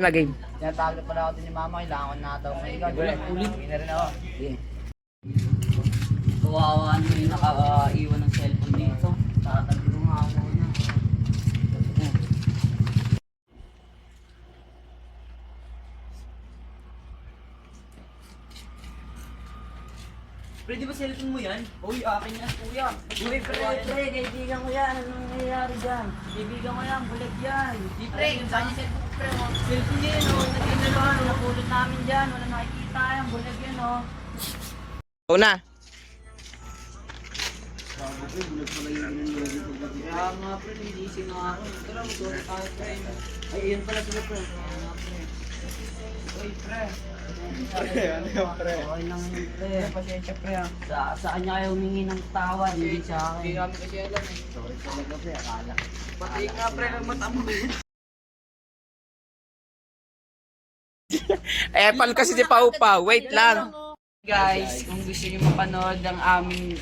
na game. Tinatawag pala ako din ni mama, kailangan ko na daw ikaw. Ulit, ulit. na rin ako. Sige. Kawawa ano yung nakaiwan ng cellphone dito. Tatabi ko nga ako na. Pre, di ba cellphone mo yan? Uy, akin yan, kuya. Uy, pre, pre, kaibigan ko yan. Anong nangyayari dyan? Kaibigan ko yan, bulag yan. Di, pre, saan yung cellphone ko, pre? oh? Cellphone niya yun, oh. Nagkinaluhan, napulot namin dyan. Wala nakikita yan, bulag yan, oh. Una. Kaya nga pre, nagising na ako. Tara, mag-uwi tayo pre. Ay, yun pala sila pre. Uy, pre. Ano yung pre? Okay lang pre. Pasensya pre ah. Sa, sa kanya kayo humingi ng tawad, hindi sa akin. Hindi kami kasi alam eh. Sorry talaga pre, akala. Pati nga pre, ng mata. Eh, paano kasi si Pau Pau? Wait lang. Guys, kung gusto niyo mapanood ang aming